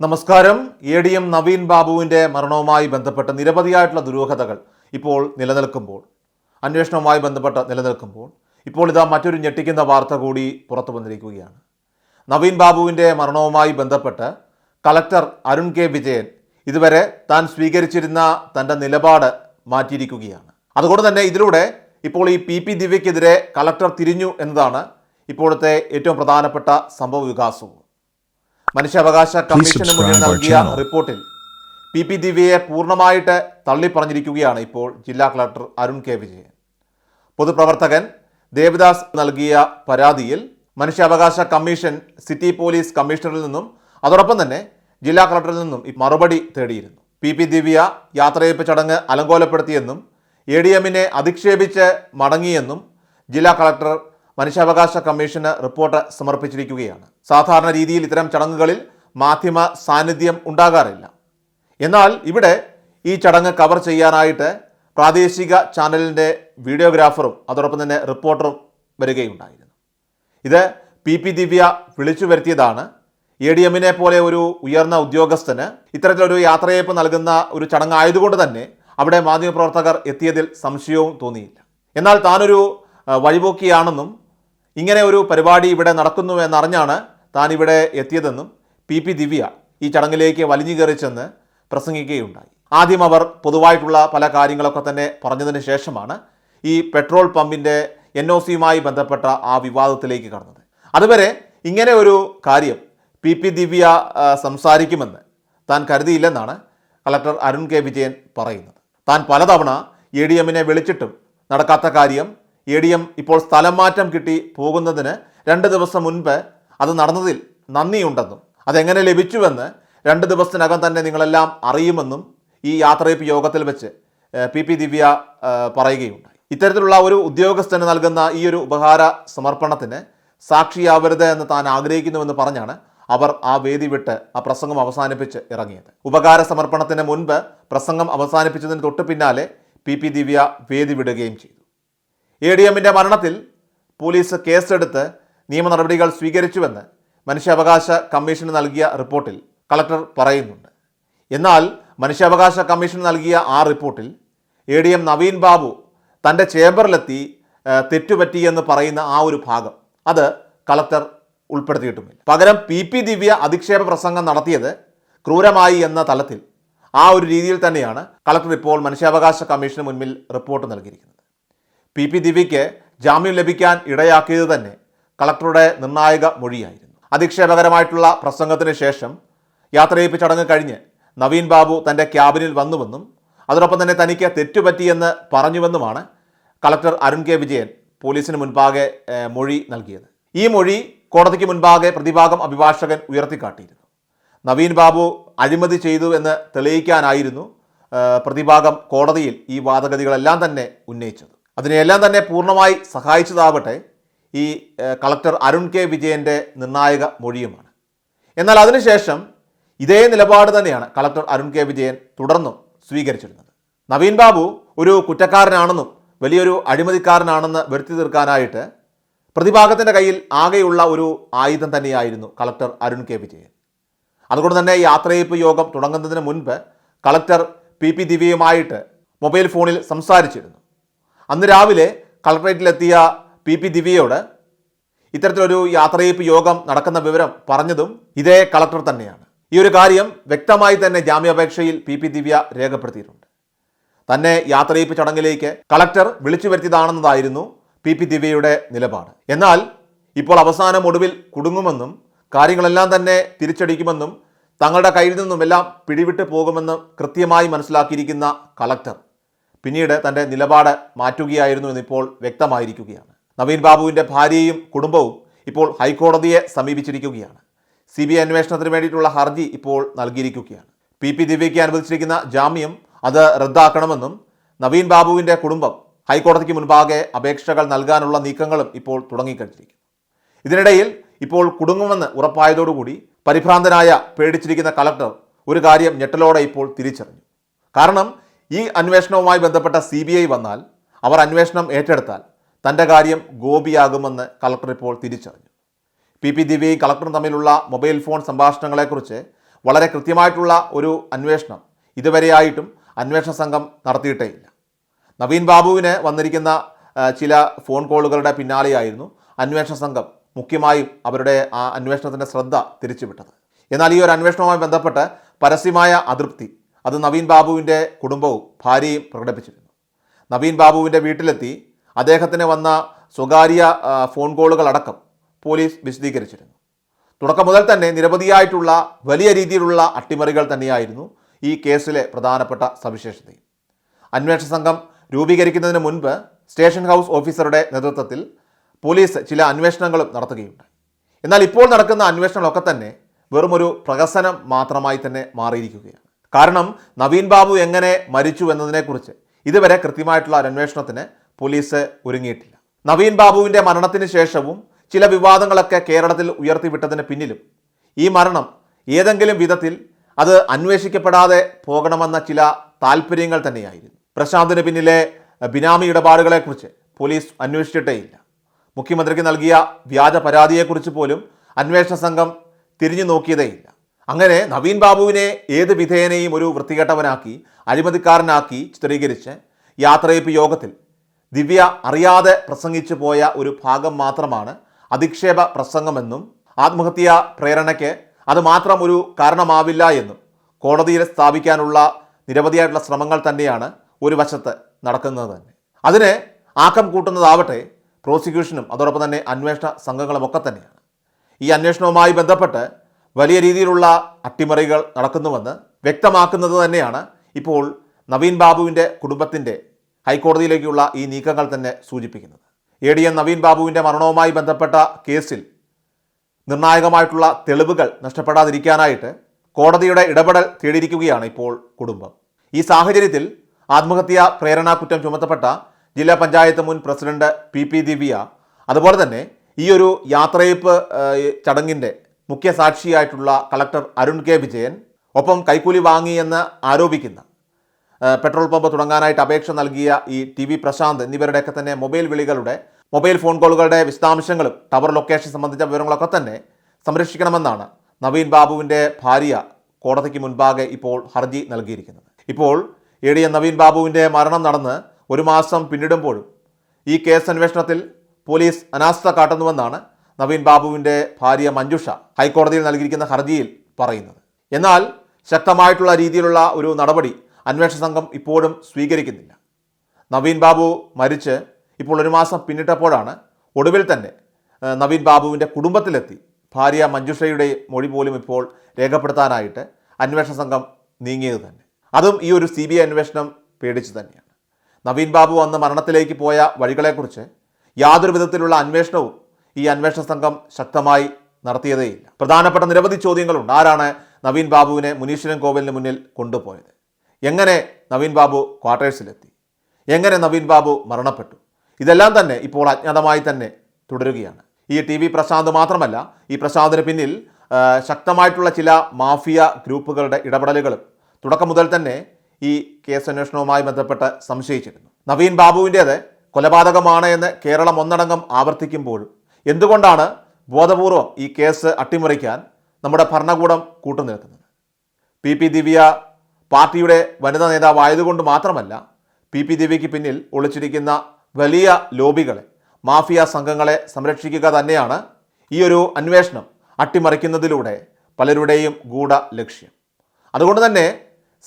നമസ്കാരം. A D M Naveen ബാബുവിന്റെ മരണവുമായി ബന്ധപ്പെട്ട നിരവധിയായിട്ടുള്ള ദുരൂഹതകൾ ഇപ്പോൾ നിലനിൽക്കുമ്പോൾ അന്വേഷണവുമായി ബന്ധപ്പെട്ട നിലനിൽക്കുമ്പോൾ ഇപ്പോൾ ഇതാ മറ്റൊരു ഞെട്ടിക്കുന്ന വാർത്ത കൂടി പുറത്തു വന്നിരിക്കുകയാണ്. നവീൻ ബാബുവിന്റെ മരണവുമായി ബന്ധപ്പെട്ട് കളക്ടർ അരുൺ കെ വിജയൻ ഇതുവരെ താൻ സ്വീകരിച്ചിരുന്ന തന്റെ നിലപാട് മാറ്റിയിരിക്കുകയാണ്. അതുകൊണ്ട് തന്നെ ഇതിലൂടെ ഇപ്പോൾ ഈ പി പി ദിവ്യക്കെതിരെ കളക്ടർ തിരിഞ്ഞു എന്നതാണ് ഇപ്പോഴത്തെ ഏറ്റവും പ്രധാനപ്പെട്ട സംഭവ വികാസവും മനുഷ്യാവകാശ കമ്മീഷന് മുന്നിൽ നൽകിയ റിപ്പോർട്ടിൽ പി പി ദിവ്യയെ പൂർണമായിട്ട് തള്ളിപ്പറഞ്ഞിരിക്കുകയാണ് ഇപ്പോൾ ജില്ലാ കളക്ടർ അരുൺ കെ വിജയൻ. പൊതുപ്രവർത്തകൻ ദേവദാസ് നൽകിയ പരാതിയിൽ മനുഷ്യാവകാശ കമ്മീഷൻ സിറ്റി പോലീസ് കമ്മീഷണറിൽ നിന്നും അതോടൊപ്പം തന്നെ ജില്ലാ കളക്ടറിൽ നിന്നും മറുപടി തേടിയിരുന്നു. പി പി ദിവ്യ യാത്രയപ്പ് ചടങ്ങ് അലങ്കോലപ്പെടുത്തിയെന്നും എ ഡി എമ്മിനെ അധിക്ഷേപിച്ച് മടങ്ങിയെന്നും ജില്ലാ കളക്ടർ മനുഷ്യാവകാശ കമ്മീഷന് റിപ്പോർട്ട് സമർപ്പിച്ചിരിക്കുകയാണ്. സാധാരണ രീതിയിൽ ഇത്തരം ചടങ്ങുകളിൽ മാധ്യമ സാന്നിധ്യം ഉണ്ടാകാറില്ല. എന്നാൽ ഇവിടെ ഈ ചടങ്ങ് കവർ ചെയ്യാനായിട്ട് പ്രാദേശിക ചാനലിന്റെ വീഡിയോഗ്രാഫറും അതോടൊപ്പം തന്നെ റിപ്പോർട്ടറും വരികയുണ്ടായിരുന്നു. ഇത് പി പി ദിവ്യ വിളിച്ചു വരുത്തിയതാണ്. എ ഡി എമ്മിനെ പോലെ ഒരു ഉയർന്ന ഉദ്യോഗസ്ഥന് ഇത്തരത്തിലൊരു യാത്രയയപ്പ് നൽകുന്ന ഒരു ചടങ്ങായതുകൊണ്ട് തന്നെ അവിടെ മാധ്യമപ്രവർത്തകർ എത്തിയതിൽ സംശയവും തോന്നിയില്ല. എന്നാൽ താനൊരു വഴിപോക്കിയാണെന്നും ഇങ്ങനെ ഒരു പരിപാടി ഇവിടെ നടക്കുന്നു എന്നറിഞ്ഞാണ് താൻ ഇവിടെ എത്തിയതെന്നും പി പി ദിവ്യ ഈ ചടങ്ങിലേക്ക് വലിഞ്ഞു കയറി ചെന്ന് പ്രസംഗിക്കുകയുണ്ടായി. ആദ്യം അവർ പൊതുവായിട്ടുള്ള പല കാര്യങ്ങളൊക്കെ തന്നെ പറഞ്ഞതിന് ശേഷമാണ് ഈ പെട്രോൾ പമ്പിന്റെ എൻ ഒ സിയുമായി ബന്ധപ്പെട്ട ആ വിവാദത്തിലേക്ക് കടന്നത്. അതുവരെ ഇങ്ങനെ ഒരു കാര്യം പി പി ദിവ്യ സംസാരിക്കുമെന്ന് താൻ കരുതിയില്ലെന്നാണ് കളക്ടർ അരുൺ കെ വിജയൻ പറയുന്നത്. താൻ പലതവണ എ ഡി എമ്മിനെ വിളിച്ചിട്ടും നടക്കാത്ത കാര്യം എ ഡി എം ഇപ്പോൾ സ്ഥലം മാറ്റം കിട്ടി പോകുന്നതിന് രണ്ട് ദിവസം മുൻപ് അത് നടന്നതിൽ നന്ദിയുണ്ടെന്നും അതെങ്ങനെ ലഭിച്ചുവെന്ന് രണ്ട് ദിവസത്തിനകം തന്നെ നിങ്ങളെല്ലാം അറിയുമെന്നും ഈ യാത്രയപ്പ് യോഗത്തിൽ വെച്ച് പി പി ദിവ്യ പറയുകയുണ്ടായി. ഇത്തരത്തിലുള്ള ഒരു ഉദ്യോഗസ്ഥന് നൽകുന്ന ഈ ഒരു ഉപഹാര സമർപ്പണത്തിന് സാക്ഷിയാവരുത് എന്ന് താൻ ആഗ്രഹിക്കുന്നുവെന്ന് പറഞ്ഞാണ് അവർ ആ വേദി വിട്ട് ആ പ്രസംഗം അവസാനിപ്പിച്ച് ഇറങ്ങിയത്. ഉപകാര സമർപ്പണത്തിന് മുൻപ് പ്രസംഗം അവസാനിപ്പിച്ചതിന് തൊട്ട് പിന്നാലെ പി പി ദിവ്യ വേദി വിടുകയും ചെയ്തു. എ ഡി എമ്മിന്റെ മരണത്തിൽ പോലീസ് കേസെടുത്ത് നിയമ നടപടികൾ സ്വീകരിച്ചുവെന്ന് മനുഷ്യാവകാശ കമ്മീഷന് നൽകിയ റിപ്പോർട്ടിൽ കളക്ടർ പറയുന്നുണ്ട്. എന്നാൽ മനുഷ്യാവകാശ കമ്മീഷൻ നൽകിയ ആ റിപ്പോർട്ടിൽ A D M Naveen Babu തന്റെ ചേംബറിലെത്തി തെറ്റുപറ്റിയെന്ന് പറയുന്ന ആ ഒരു ഭാഗം അത് കളക്ടർ ഉൾപ്പെടുത്തിയിട്ടുമില്ല. പകരം പി പി ദിവ്യ അധിക്ഷേപ പ്രസംഗം നടത്തിയത് ക്രൂരമായി എന്ന തലത്തിൽ ആ ഒരു രീതിയിൽ തന്നെയാണ് കളക്ടർ ഇപ്പോൾ മനുഷ്യാവകാശ കമ്മീഷന് മുന്നിൽ റിപ്പോർട്ട് നൽകിയിരിക്കുന്നത്. പി പി ദിവ്യയ്ക്ക് ജാമ്യം ലഭിക്കാൻ ഇടയാക്കിയത് തന്നെ കളക്ടറുടെ നിർണായക മൊഴിയായിരുന്നു. അധിക്ഷേപകരമായിട്ടുള്ള പ്രസംഗത്തിന് ശേഷം യാത്രയപ്പ് ചടങ്ങ് കഴിഞ്ഞ് നവീൻ ബാബു തന്റെ ക്യാബിനിൽ വന്നുവെന്നും അതോടൊപ്പം തന്നെ തനിക്ക് തെറ്റുപറ്റിയെന്ന് പറഞ്ഞുവെന്നുമാണ് കളക്ടർ അരുൺ കെ വിജയൻ പോലീസിന് മുൻപാകെ മൊഴി നൽകിയത്. ഈ മൊഴി കോടതിക്ക് മുൻപാകെ പ്രതിഭാഗം അഭിഭാഷകൻ ഉയർത്തിക്കാട്ടിയിരുന്നു. നവീൻ ബാബു അഴിമതി ചെയ്തു എന്ന് തെളിയിക്കാനായിരുന്നു പ്രതിഭാഗം കോടതിയിൽ ഈ വാദഗതികളെല്ലാം തന്നെ ഉന്നയിച്ചത്. അതിനെയെല്ലാം തന്നെ പൂർണമായി സഹായിച്ചതാവട്ടെ ഈ കളക്ടർ അരുൺ കെ വിജയന്റെ നിർണായക മൊഴിയുമാണ്. എന്നാൽ അതിനുശേഷം ഇതേ നിലപാട് തന്നെയാണ് കളക്ടർ അരുൺ കെ വിജയൻ തുടർന്നും സ്വീകരിച്ചിരുന്നത്. നവീൻ ബാബു ഒരു കുറ്റക്കാരനാണെന്നും വലിയൊരു അഴിമതിക്കാരനാണെന്ന് വരുത്തി തീർക്കാനായിട്ട് പ്രതിഭാഗത്തിന്റെ കയ്യിൽ ആകെയുള്ള ഒരു ആയുധം തന്നെയായിരുന്നു കളക്ടർ അരുൺ കെ വിജയൻ. അതുകൊണ്ട് തന്നെ യാത്രയയപ്പ് യോഗം തുടങ്ങുന്നതിന് മുൻപ് കളക്ടർ പി പി ദിവ്യയുമായിട്ട് മൊബൈൽ ഫോണിൽ സംസാരിച്ചിരുന്നു. അന്ന് രാവിലെ കളക്ട്രേറ്റിലെത്തിയ പി പി ദിവ്യയോട് ഇത്തരത്തിലൊരു യാത്രയയപ്പ് യോഗം നടക്കുന്ന വിവരം പറഞ്ഞതും ഇതേ കളക്ടർ തന്നെയാണ്. ഈ ഒരു കാര്യം വ്യക്തമായി തന്നെ ജാമ്യാപേക്ഷയിൽ പി പി ദിവ്യ രേഖപ്പെടുത്തിയിട്ടുണ്ട്. തന്നെ യാത്രയേപ്പ് ചടങ്ങിലേക്ക് കളക്ടർ വിളിച്ചു വരുത്തിയതാണെന്നതായിരുന്നു പി പി ദിവ്യയുടെ നിലപാട്. എന്നാൽ ഇപ്പോൾ അവസാനം ഒടുവിൽ കുടുങ്ങുമെന്നും കാര്യങ്ങളെല്ലാം തന്നെ തിരിച്ചടിക്കുമെന്നും തങ്ങളുടെ കയ്യിൽ നിന്നും എല്ലാം പിടിവിട്ട് പോകുമെന്നും കൃത്യമായി മനസ്സിലാക്കിയിരിക്കുന്ന കളക്ടർ പിന്നീട് തന്റെ നിലപാട് മാറ്റുകയായിരുന്നു എന്നിപ്പോൾ വ്യക്തമായിരിക്കുകയാണ്. നവീൻ ബാബുവിന്റെ ഭാര്യയും കുടുംബവും ഇപ്പോൾ ഹൈക്കോടതിയെ സമീപിച്ചിരിക്കുകയാണ്. സി ബി ഐ അന്വേഷണത്തിന് വേണ്ടിയിട്ടുള്ള ഹർജി ഇപ്പോൾ നൽകിയിരിക്കുകയാണ്. പി പി ദിവ്യയ്ക്ക് അനുവദിച്ചിരിക്കുന്ന ജാമ്യം അത് റദ്ദാക്കണമെന്നും നവീൻ ബാബുവിന്റെ കുടുംബം ഹൈക്കോടതിക്ക് മുൻപാകെ അപേക്ഷകൾ നൽകാനുള്ള നീക്കങ്ങളും ഇപ്പോൾ തുടങ്ങിക്കഴിഞ്ഞിരിക്കുന്നു. ഇതിനിടയിൽ ഇപ്പോൾ കുടുങ്ങുമെന്ന് ഉറപ്പായതോടുകൂടി പരിഭ്രാന്തനായ പേടിച്ചിരിക്കുന്ന കളക്ടർ ഒരു കാര്യം ഞെട്ടലോടെ ഇപ്പോൾ തിരിച്ചറിഞ്ഞു. കാരണം ഈ അന്വേഷണവുമായി ബന്ധപ്പെട്ട സി ബി ഐ വന്നാൽ അവർ അന്വേഷണം ഏറ്റെടുത്താൽ തന്റെ കാര്യം ഗോപിയാകുമെന്ന് കളക്ടർ ഇപ്പോൾ തിരിച്ചറിഞ്ഞു. പി പി ദിവ്യയും കളക്ടറും തമ്മിലുള്ള മൊബൈൽ ഫോൺ സംഭാഷണങ്ങളെക്കുറിച്ച് വളരെ കൃത്യമായിട്ടുള്ള ഒരു അന്വേഷണം ഇതുവരെയായിട്ടും അന്വേഷണ സംഘം നടത്തിയിട്ടേയില്ല. നവീൻ ബാബുവിന് വന്നിരിക്കുന്ന ചില ഫോൺ കോളുകളുടെ പിന്നാലെയായിരുന്നു അന്വേഷണ സംഘം മുഖ്യമായും അവരുടെ ആ അന്വേഷണത്തിന്റെ ശ്രദ്ധ തിരിച്ചുവിട്ടത്. എന്നാൽ ഈ ഒരു അന്വേഷണവുമായി ബന്ധപ്പെട്ട് പരസ്യമായ അതൃപ്തി അത് നവീൻ ബാബുവിന്റെ കുടുംബവും ഭാര്യയും പ്രകടിപ്പിച്ചിരുന്നു. നവീൻ ബാബുവിന്റെ വീട്ടിലെത്തി അദ്ദേഹത്തിന് വന്ന സ്വകാര്യ ഫോൺ കോളുകളടക്കം പോലീസ് വിശദീകരിച്ചിരുന്നു. തുടക്കം മുതൽ തന്നെ നിരവധിയായിട്ടുള്ള വലിയ രീതിയിലുള്ള അട്ടിമറികൾ തന്നെയായിരുന്നു ഈ കേസിലെ പ്രധാനപ്പെട്ട സവിശേഷതയും. അന്വേഷണ സംഘം രൂപീകരിക്കുന്നതിന് മുൻപ് സ്റ്റേഷൻ ഹൗസ് ഓഫീസറുടെ നേതൃത്വത്തിൽ പോലീസ് ചില അന്വേഷണങ്ങളും നടത്തുകയുണ്ടായി. എന്നാൽ ഇപ്പോൾ നടക്കുന്ന അന്വേഷണങ്ങളൊക്കെ തന്നെ വെറുമൊരു പ്രഹസനം മാത്രമായി തന്നെ മാറിയിരിക്കുകയാണ്. കാരണം നവീൻ ബാബു എങ്ങനെ മരിച്ചു എന്നതിനെക്കുറിച്ച് ഇതുവരെ കൃത്യമായിട്ടുള്ള അന്വേഷണത്തിന് പോലീസ് ഒരുങ്ങിയിട്ടില്ല. നവീൻ ബാബുവിന്റെ മരണത്തിന് ശേഷവും ചില വിവാദങ്ങളൊക്കെ കേരളത്തിൽ ഉയർത്തിവിട്ടതിന് പിന്നിലും ഈ മരണം ഏതെങ്കിലും വിധത്തിൽ അത് അന്വേഷിക്കപ്പെടാതെ പോകണമെന്ന ചില താല്പര്യങ്ങൾ തന്നെയായിരുന്നു. പ്രശാന്തിന് പിന്നിലെ ബിനാമി ഇടപാടുകളെക്കുറിച്ച് പോലീസ് അന്വേഷിച്ചിട്ടേയില്ല. മുഖ്യമന്ത്രിക്ക് നൽകിയ വ്യാജ പരാതിയെക്കുറിച്ച് പോലും അന്വേഷണ സംഘം തിരിഞ്ഞു നോക്കിയതേയില്ല അങ്ങനെ നവീൻ ബാബുവിനെ ഏത് വിധേയനെയും ഒരു വൃത്തികെട്ടവനാക്കി അഴിമതിക്കാരനാക്കി ചിത്രീകരിച്ച് യാത്രയപ്പ് യോഗത്തിൽ ദിവ്യ അറിയാതെ പ്രസംഗിച്ചു പോയ ഒരു ഭാഗം മാത്രമാണ് അധിക്ഷേപ പ്രസംഗമെന്നും ആത്മഹത്യാ പ്രേരണയ്ക്ക് അത് മാത്രം ഒരു കാരണമാവില്ല എന്നും കോടതിയിൽ സ്ഥാപിക്കാനുള്ള നിരവധിയായിട്ടുള്ള ശ്രമങ്ങൾ തന്നെയാണ് ഒരു വശത്ത് നടക്കുന്നത് തന്നെ. അതിന് ആക്കം കൂട്ടുന്നതാവട്ടെ പ്രോസിക്യൂഷനും അതോടൊപ്പം തന്നെ അന്വേഷണ സംഘങ്ങളുമൊക്കെ തന്നെയാണ്. ഈ അന്വേഷണവുമായി ബന്ധപ്പെട്ട് വലിയ രീതിയിലുള്ള അട്ടിമറികൾ നടക്കുന്നുവെന്ന് വ്യക്തമാക്കുന്നത് തന്നെയാണ് ഇപ്പോൾ നവീൻ ബാബുവിന്റെ കുടുംബത്തിന്റെ ഹൈക്കോടതിയിലേക്കുള്ള ഈ നീക്കങ്ങൾ തന്നെ സൂചിപ്പിക്കുന്നത്. എ ഡി എം നവീൻ ബാബുവിന്റെ മരണവുമായി ബന്ധപ്പെട്ട കേസിൽ നിർണായകമായിട്ടുള്ള തെളിവുകൾ നഷ്ടപ്പെടാതിരിക്കാനായിട്ട് കോടതിയുടെ ഇടപെടൽ തേടിയിരിക്കുകയാണ് ഇപ്പോൾ കുടുംബം. ഈ സാഹചര്യത്തിൽ ആത്മഹത്യാ പ്രേരണാ കുറ്റം ചുമത്തപ്പെട്ട ജില്ലാ പഞ്ചായത്ത് മുൻ പ്രസിഡന്റ് പി പി ദിവ്യ അതുപോലെ തന്നെ ഈ ഒരു യാത്രയപ്പ് ചടങ്ങിന്റെ മുഖ്യ സാക്ഷിയായിട്ടുള്ള കളക്ടർ അരുൺ കെ വിജയൻ ഒപ്പം കൈക്കൂലി വാങ്ങിയെന്ന് ആരോപിക്കുന്ന പെട്രോൾ പമ്പ് തുടങ്ങാനായിട്ട് അപേക്ഷ നൽകിയ ഈ ടി വി പ്രശാന്ത് എന്നിവരുടെയൊക്കെ തന്നെ മൊബൈൽ വിളികളുടെ മൊബൈൽ ഫോൺ കോളുകളുടെ വിശദാംശങ്ങളും ടവർ ലൊക്കേഷൻ സംബന്ധിച്ച വിവരങ്ങളൊക്കെ തന്നെ സംരക്ഷിക്കണമെന്നാണ് നവീൻ ബാബുവിന്റെ ഭാര്യ കോടതിക്ക് മുൻപാകെ ഇപ്പോൾ ഹർജി നൽകിയിരിക്കുന്നത്. ഇപ്പോൾ എ ഡി എം നവീൻ ബാബുവിന്റെ മരണം നടന്ന് ഒരു മാസം പിന്നിടുമ്പോഴും ഈ കേസ് അന്വേഷണത്തിൽ പോലീസ് അനാസ്ഥ കാട്ടുന്നുവെന്നാണ് നവീൻ ബാബുവിന്റെ ഭാര്യ മഞ്ജുഷ ഹൈക്കോടതിയിൽ നൽകിയിരിക്കുന്ന ഹർജിയിൽ പറയുന്നത്. എന്നാൽ ശക്തമായിട്ടുള്ള രീതിയിലുള്ള ഒരു നടപടി അന്വേഷണ സംഘം ഇപ്പോഴും സ്വീകരിക്കുന്നില്ല. നവീൻ ബാബു മരിച്ച് ഇപ്പോൾ ഒരു മാസം പിന്നിട്ടപ്പോഴാണ് ഒടുവിൽ തന്നെ നവീൻ ബാബുവിന്റെ കുടുംബത്തിലെത്തി. ഭാര്യ മഞ്ജുഷയുടെ മൊഴി പോലും ഇപ്പോൾ രേഖപ്പെടുത്താനായിട്ട് അന്വേഷണ സംഘം നീങ്ങിയത് തന്നെ. അതും ഈ ഒരു സി ബി ഐ അന്വേഷണം പേടിച്ച് തന്നെയാണ്. നവീൻ ബാബു അന്ന് മരണത്തിലേക്ക് പോയ വഴികളെക്കുറിച്ച് യാതൊരു വിധത്തിലുള്ള അന്വേഷണവും ഈ അന്വേഷണ സംഘം ശക്തമായി നടത്തിയതേയില്ല. പ്രധാനപ്പെട്ട നിരവധി ചോദ്യങ്ങളുണ്ട്. ആരാണ് നവീൻ ബാബുവിനെ മുനീശ്വരൻ കോവിലിന് മുന്നിൽ കൊണ്ടുപോയത്? എങ്ങനെ നവീൻ ബാബു ക്വാർട്ടേഴ്സിലെത്തി? എങ്ങനെ നവീൻ ബാബു മരണപ്പെട്ടു? ഇതെല്ലാം തന്നെ ഇപ്പോൾ അജ്ഞാതമായി തന്നെ തുടരുകയാണ്. ഈ ടി വി പ്രശാന്ത് മാത്രമല്ല ഈ പ്രശാന്തിന് പിന്നിൽ ശക്തമായിട്ടുള്ള ചില മാഫിയ ഗ്രൂപ്പുകളുടെ ഇടപെടലുകളും തുടക്കം മുതൽ തന്നെ ഈ കേസ് അന്വേഷണവുമായി ബന്ധപ്പെട്ട് സംശയിച്ചിരുന്നു. നവീൻ ബാബുവിന്റേത് കൊലപാതകമാണ് എന്ന് കേരളം ഒന്നടങ്കം ആവർത്തിക്കുമ്പോഴും എന്തുകൊണ്ടാണ് ബോധപൂർവം ഈ കേസ് അട്ടിമറിക്കാൻ നമ്മുടെ ഭരണകൂടം കൂട്ടുനിൽക്കുന്നത്? പി പി ദിവ്യ പാർട്ടിയുടെ വനിതാ നേതാവായതുകൊണ്ട് മാത്രമല്ല പി പി ദിവ്യയ്ക്ക് പിന്നിൽ ഒളിച്ചിരിക്കുന്ന വലിയ ലോബികളെ മാഫിയ സംഘങ്ങളെ സംരക്ഷിക്കുക തന്നെയാണ് ഈ ഒരു അന്വേഷണം അട്ടിമറിക്കുന്നതിലൂടെ പലരുടെയും ഗൂഢ ലക്ഷ്യം. അതുകൊണ്ട് തന്നെ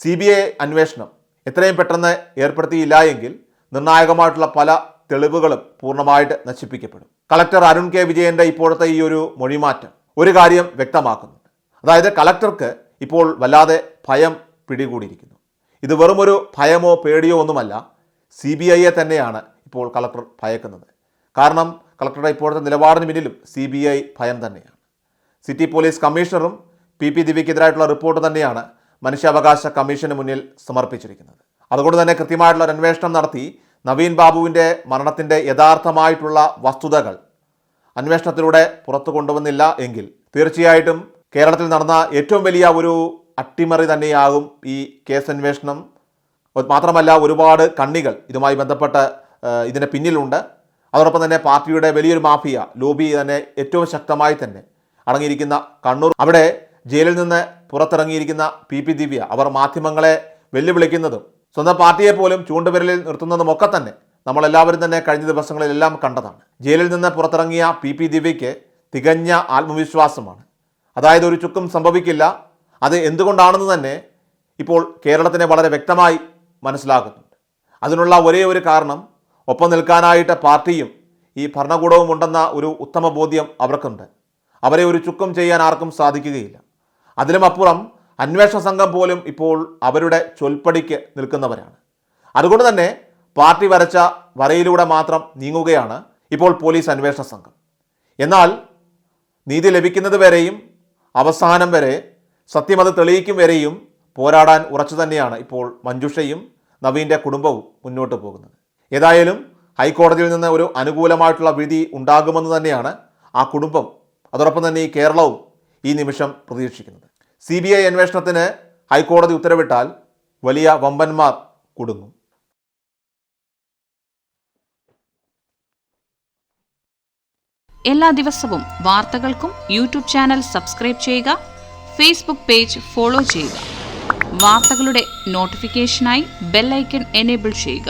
സി ബി ഐ അന്വേഷണം എത്രയും പെട്ടെന്ന് ഏർപ്പെടുത്തിയില്ല എങ്കിൽ നിർണായകമായിട്ടുള്ള പല തെളിവുകളും പൂർണമായിട്ട് നശിപ്പിക്കപ്പെടും. കളക്ടർ അരുൺ കെ വിജയന്റെ ഇപ്പോഴത്തെ ഈ ഒരു മൊഴിമാറ്റം ഒരു കാര്യം വ്യക്തമാക്കുന്നുണ്ട്. അതായത് കളക്ടർക്ക് ഇപ്പോൾ വല്ലാതെ ഭയം പിടികൂടിയിരിക്കുന്നു. ഇത് വെറുമൊരു ഭയമോ പേടിയോ ഒന്നുമല്ല സി ബി ഐയെ തന്നെയാണ് ഇപ്പോൾ കളക്ടർ ഭയക്കുന്നത്. കാരണം കളക്ടറുടെ ഇപ്പോഴത്തെ നിലപാടിന് പിന്നിലും സി ബി ഐ ഭയം തന്നെയാണ്. സിറ്റി പോലീസ് കമ്മീഷണറും പി പി ദിവ്യക്കെതിരായിട്ടുള്ള റിപ്പോർട്ട് തന്നെയാണ് മനുഷ്യാവകാശ കമ്മീഷന് മുന്നിൽ സമർപ്പിച്ചിരിക്കുന്നത്. അതുകൊണ്ട് തന്നെ കൃത്യമായിട്ടുള്ള ഒരു അന്വേഷണം നടത്തി നവീൻ ബാബുവിന്റെ മരണത്തിന്റെ യഥാർത്ഥമായിട്ടുള്ള വസ്തുതകൾ അന്വേഷണത്തിലൂടെ പുറത്തു കൊണ്ടുവന്നില്ല എങ്കിൽ തീർച്ചയായിട്ടും കേരളത്തിൽ നടന്ന ഏറ്റവും വലിയ ഒരു അട്ടിമറി തന്നെയാകും ഈ കേസ് അന്വേഷണം മാത്രമല്ല ഒരുപാട് കണ്ണികൾ ഇതുമായി ബന്ധപ്പെട്ട് ഇതിന് പിന്നിലുണ്ട്. അതോടൊപ്പം തന്നെ പാർട്ടിയുടെ വലിയൊരു മാഫിയ ലോബി തന്നെ ഏറ്റവും ശക്തമായി തന്നെ അടങ്ങിയിരിക്കുന്ന കണ്ണൂർ. അവിടെ ജയിലിൽ നിന്ന് പുറത്തിറങ്ങിയിരിക്കുന്ന പി പി ദിവ്യ അവർ മാധ്യമങ്ങളെ വെല്ലുവിളിക്കുന്നതും സ്വന്തം പാർട്ടിയെ പോലും ചൂണ്ടുവിരലിൽ നിർത്തുന്നതും ഒക്കെ തന്നെ നമ്മളെല്ലാവരും തന്നെ കഴിഞ്ഞ ദിവസങ്ങളിലെല്ലാം കണ്ടതാണ്. ജയിലിൽ നിന്ന് പുറത്തിറങ്ങിയ പി പി ദിവ്യയ്ക്ക് തികഞ്ഞ ആത്മവിശ്വാസമാണ്. അതായത് ഒരു ചുക്കും സംഭവിക്കില്ല. അത് എന്തുകൊണ്ടാണെന്ന് തന്നെ ഇപ്പോൾ കേരളത്തിനെ വളരെ വ്യക്തമായി മനസ്സിലാക്കുന്നുണ്ട് അതിനുള്ള ഒരേ ഒരു കാരണം ഒപ്പം നിൽക്കാനായിട്ട് പാർട്ടിയും ഈ ഭരണകൂടവും ഉണ്ടെന്ന ഒരു ഉത്തമ ബോധ്യം അവർക്കുണ്ട്. അവരെ ഒരു ചുക്കും ചെയ്യാൻ ആർക്കും സാധിക്കുകയില്ല. അതിലുമപ്പുറം അന്വേഷണ സംഘം പോലും ഇപ്പോൾ അവരുടെ ചൊൽപ്പടിക്ക് നിൽക്കുന്നവരാണ്. അതുകൊണ്ട് തന്നെ പാർട്ടി വരച്ച വരയിലൂടെ മാത്രം നീങ്ങുകയാണ് ഇപ്പോൾ പോലീസ് അന്വേഷണ സംഘം. എന്നാൽ നീതി ലഭിക്കുന്നത് വരെയും അവസാനം വരെ സത്യം അത് തെളിയിക്കും വരെയും പോരാടാൻ ഉറച്ചു തന്നെയാണ് ഇപ്പോൾ മഞ്ജുഷയും നവീന്റെ കുടുംബവും മുന്നോട്ട് പോകുന്നത്. ഏതായാലും ഹൈക്കോടതിയിൽ നിന്ന് ഒരു അനുകൂലമായിട്ടുള്ള വിധി ഉണ്ടാകുമെന്ന് തന്നെയാണ് ആ കുടുംബം. അതോടൊപ്പം തന്നെ ഈ കേരളവും ഈ നിമിഷം പ്രതീക്ഷിക്കുന്നത്. സി ബി ഐ അന്വേഷണത്തിന് ഹൈക്കോടതി ഉത്തരവിട്ടാൽ വലിയ വമ്പന്മാർ കുടുങ്ങും. എല്ലാ ദിവസവും വാർത്തകൾക്കും യൂട്യൂബ് ചാനൽ സബ്സ്ക്രൈബ് ചെയ്യുക ഫേസ്ബുക്ക് പേജ് ഫോളോ ചെയ്യുക. വാർത്തകളുടെ നോട്ടിഫിക്കേഷനായി ബെല്ലൈക്കൺ എനേബിൾ ചെയ്യുക.